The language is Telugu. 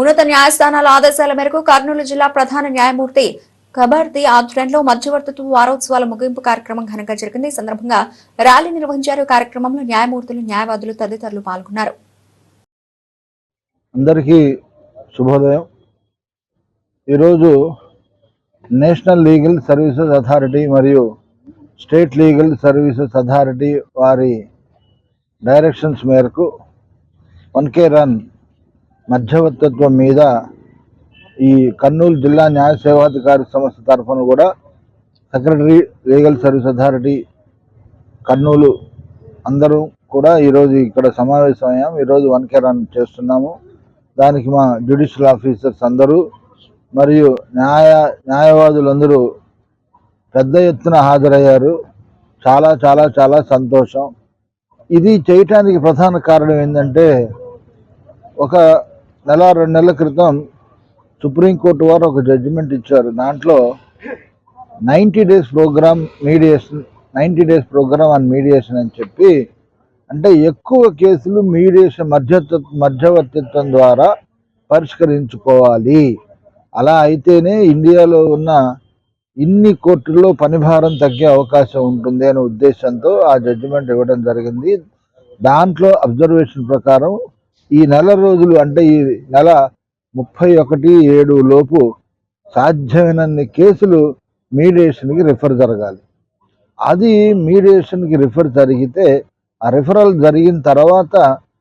ఉన్నత న్యాయస్థానాల ఆదేశాల మేరకు కర్నూలు జిల్లా ప్రధాన న్యాయమూర్తి కబర్ది ఆధ్వర్యంలో మధ్యవర్తిత్వ వారోత్సవాల ముగింపు కార్యక్రమం ఘనంగా జరిగింది. ఈ సందర్భంగా ర్యాలీ నిర్వహించారు. కార్యక్రమంలో న్యాయమూర్తులు న్యాయవాదులు తదితరులు పాల్గొన్నారు. అందరికీ శుభోదయం. ఈరోజు నేషనల్ లీగల్ సర్వీసెస్ అథారిటీ మరియు స్టేట్ లీగల్ సర్వీసెస్ అథారిటీ వారి డైరెక్షన్స్ మేరకు వన్ కే రన్ మధ్యవర్తిత్వం మీద ఈ కర్నూలు జిల్లా న్యాయ సేవాధికారి సంస్థ తరఫున కూడా secretary legal service authority Kurnool అందరూ కూడా ఈరోజు ఇక్కడ సమావేశమయ్యాం. ఈరోజు వన్ కే రన్ చేస్తున్నాము. దానికి మా జ్యుడిషియల్ ఆఫీసర్స్ అందరూ మరియు న్యాయ న్యాయవాదులందరూ పెద్ద ఎత్తున హాజరయ్యారు. చాలా చాలా చాలా సంతోషం. ఇది చేయటానికి ప్రధాన కారణం ఏంటంటే ఒక నెల రెండు నెలల క్రితం సుప్రీంకోర్టు వారు ఒక జడ్జిమెంట్ ఇచ్చారు. దాంట్లో ninety days programme mediation ninety days programme and mediation అని చెప్పి అంటే ఎక్కువ కేసులు మీడియేషన్ మధ్యత మధ్యవర్తిత్వం ద్వారా పరిష్కరించుకోవాలి. అలా అయితేనే ఇండియాలో ఉన్న ఇన్ని కోర్టుల్లో పనిభారం తగ్గే అవకాశం ఉంటుంది అనే ఉద్దేశంతో ఆ జడ్జిమెంట్ ఇవ్వడం జరిగింది. దాంట్లో అబ్జర్వేషన్ ప్రకారం ఈ నెల రోజులు అంటే ఈ నెల ముప్పై ఒకటి ఏడు లోపు సాధ్యమైనన్ని కేసులు మీడియేషన్కి రిఫర్ జరగాలి. అది మీడియేషన్కి రిఫర్ జరిగితే ఆ రిఫరల్ జరిగిన తర్వాత